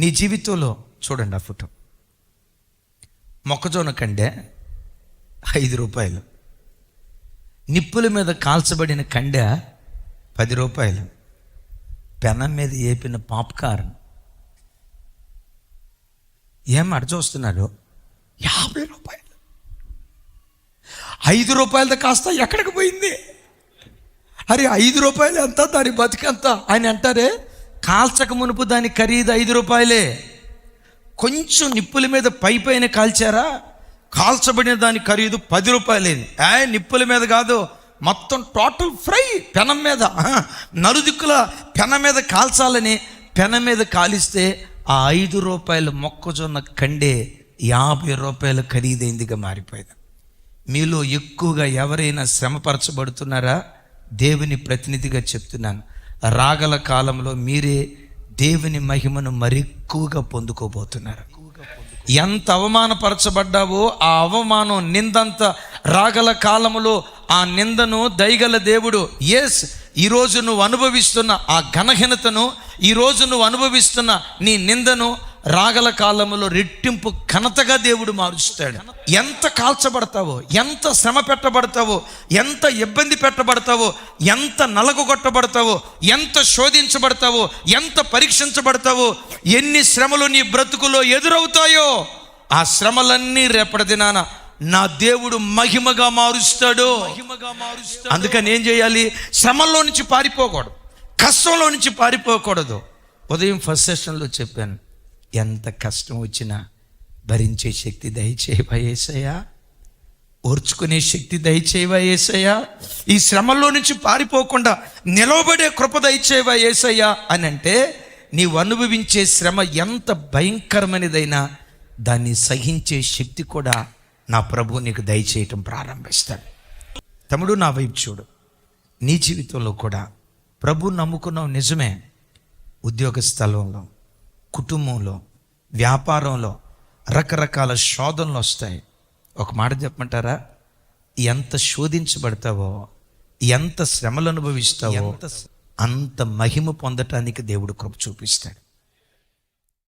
నీ జీవితంలో చూడండి ఆ ఫోటో. మొక్కజొన్న కండే ఐదు రూపాయలు. నిప్పుల మీద కాల్చబడిన కండె పది రూపాయలు. పెనం మీద ఏపిన పాప్కార్న్. ఏం అడ చూస్తున్నారు యాభై రూపాయలు. ఐదు రూపాయలది కాస్త ఎక్కడికి పోయింది? అరే ఐదు రూపాయలు ఎంత? దాని బతికెంత ఆయన అంటారే కాల్చక మునుపు దాని ఖరీదు ఐదు రూపాయలే. కొంచెం నిప్పుల మీద పై పైన కాల్చారా? కాల్చబడిన దాని ఖరీదు పది రూపాయలేది ఏ నిప్పుల మీద కాదు మొత్తం టోటల్ ఫ్రై పెనం మీద. నలుదిక్కుల పెన మీద కాల్చాలని పెన మీద కాలిస్తే ఆ ఐదు రూపాయల మొక్కజొన్న కండే యాభై రూపాయల ఖరీదైందిగా మారిపోయింది. మీలో ఎక్కువగా ఎవరైనా శ్రమపరచబడుతున్నారా? దేవుని ప్రతినిధిగా చెప్తున్నాను. రాగల కాలంలో మీరే దేవుని మహిమను మరెక్కువగా పొందుకోబోతున్నారు. ఎంత అవమానపరచబడ్డావో ఆ అవమానం నిందంత రాగల కాలములో ఆ నిందను దయగల దేవుడు ఎస్ ఈరోజు నువ్వు అనుభవిస్తున్న ఆ ఘనహీనతను ఈరోజు నువ్వు అనుభవిస్తున్న నీ నిందను రాగల కాలంలో రెట్టింపు ఘనతగా దేవుడు మారుస్తాడు. ఎంత కాల్చబడతావో ఎంత శ్రమ పెట్టబడతావో ఎంత ఇబ్బంది పెట్టబడతావో ఎంత నలగొట్టబడతావో ఎంత శోధించబడతావో ఎంత పరీక్షించబడతావో ఎన్ని శ్రమలు నీ బ్రతుకులో ఎదురవుతాయో ఆ శ్రమలన్నీ రేపటి దినాన నా దేవుడు మహిమగా మారుస్తాడు. అందుకని ఏం చేయాలి? శ్రమల్లో నుంచి పారిపోకూడదు. కష్టంలో నుంచి పారిపోకూడదు. ఉదయం ఫస్ట్ సెషన్లో చెప్పాను. ఎంత కష్టం వచ్చినా భరించే శక్తి దయచేయవా ఏసయ్యా? ఓర్చుకునే శక్తి దయచేవా ఏసయ్యా? ఈ శ్రమల్లో నుంచి పారిపోకుండా నిలవబడే కృప దయచేవా ఏసయ్యా? అని అంటే నీవు అనుభవించే శ్రమ ఎంత భయంకరమైనదైనా దాన్ని సహించే శక్తి కూడా నా ప్రభు నీకు దయచేయటం ప్రారంభిస్తాడు. తమ్ముడు నా వైపు చూడు. నీ జీవితంలో కూడా ప్రభు నమ్ముకున్నావు నిజమే. ఉద్యోగ స్థలంలో కుటుంబంలో వ్యాపారంలో రకరకాల శోధనలు వస్తాయి. ఒక మాట చెప్పమంటారా? ఎంత శోధించబడతావో ఎంత శ్రమలు అనుభవిస్తావో అంత మహిమ పొందటానికి దేవుడు కృప చూపిస్తాడు.